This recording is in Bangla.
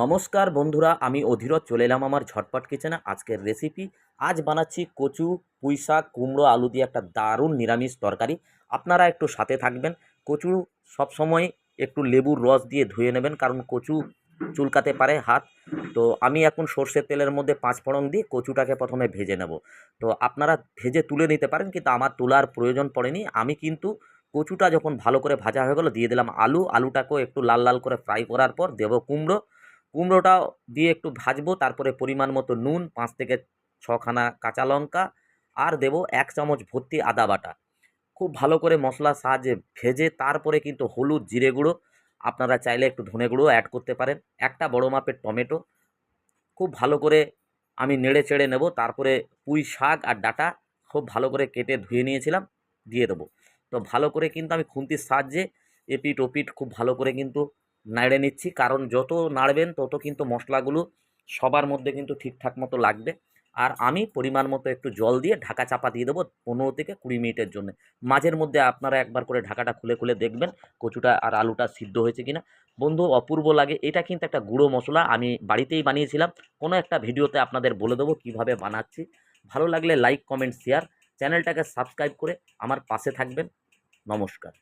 নমস্কার বন্ধুরা, আমি অধীরজ চলে এলাম আমার ঝটপট কিচেনে। আজকের রেসিপি আজ বানাচ্ছি কচু, পুঁই শাক, কুমড়ো, আলু দিয়ে একটা দারুণ নিরামিষ তরকারি। আপনারা একটু সাথে থাকবেন। কচু সবসময় একটু লেবুর রস দিয়ে ধুয়ে নেবেন, কারণ কচু চুলকাতে পারে হাত। তো আমি এখন সর্ষের তেলের মধ্যে পাঁচ ফোড়ন দিয়ে কচুটাকে প্রথমে ভেজে নেব। তো আপনারা ভেজে তুলে নিতে পারেন, কিন্তু আমার তোলার প্রয়োজন পড়েনি। আমি কিন্তু কচুটা যখন ভালো করে ভাজা হয়ে গেলো, দিয়ে দিলাম আলু। আলুটাকেও একটু লাল লাল করে ফ্রাই করার পর দেবো কুমড়ো। কুমড়োটা দিয়ে একটু ভাজবো, তারপরে পরিমাণ মতো নুন, পাঁচ থেকে ছখানা কাঁচা লঙ্কা, আর দেবো এক চামচ ভর্তি আদা বাটা। খুব ভালো করে মশলার সাহায্যে ভেজে, তারপরে কিন্তু হলুদ, জিরে গুঁড়ো, আপনারা চাইলে একটু ধনে গুঁড়ো অ্যাড করতে পারেন। একটা বড় মাপের টমেটো, খুব ভালো করে আমি নেড়ে চেড়ে নেব, তারপরে পুঁই শাক আর ডাটা খুব ভালো করে কেটে ধুয়ে নিয়েছিলাম, দিয়ে দেবো। তো ভালো করে কিন্তু আমি খুন্তির সাহায্যে এপিট ওপিট খুব ভালো করে কিন্তু নাড়ে নিচ্ছি। কারণ যত নাড়বেন, তত কিন্তু মশলাগুলো সবার মধ্যে কিন্তু ঠিকঠাক মতো লাগবে। আর আমি পরিমাণ মতো একটু জল দিয়ে ঢাকা চাপা দিয়ে দেবো পনেরো থেকে কুড়ি মিনিটের জন্য। মাঝের মধ্যে আপনারা একবার করে ঢাকাটা খুলে খুলে দেখবেন কচুটা আর আলুটা সিদ্ধ হয়েছে কিনা। বন্ধু, অপূর্ব লাগে। এটা কিন্তু একটা গুঁড়ো মশলা। আমি বাড়িতেই বানিয়েছিলাম। কোনো একটা ভিডিওতে আপনাদের বলে দেবো কীভাবে বানাচ্ছি। ভালো লাগলে লাইক, কমেন্ট, শেয়ার। চ্যানেলটাকে সাবস্ক্রাইব করে আমার পাশে থাকবেন। নমস্কার।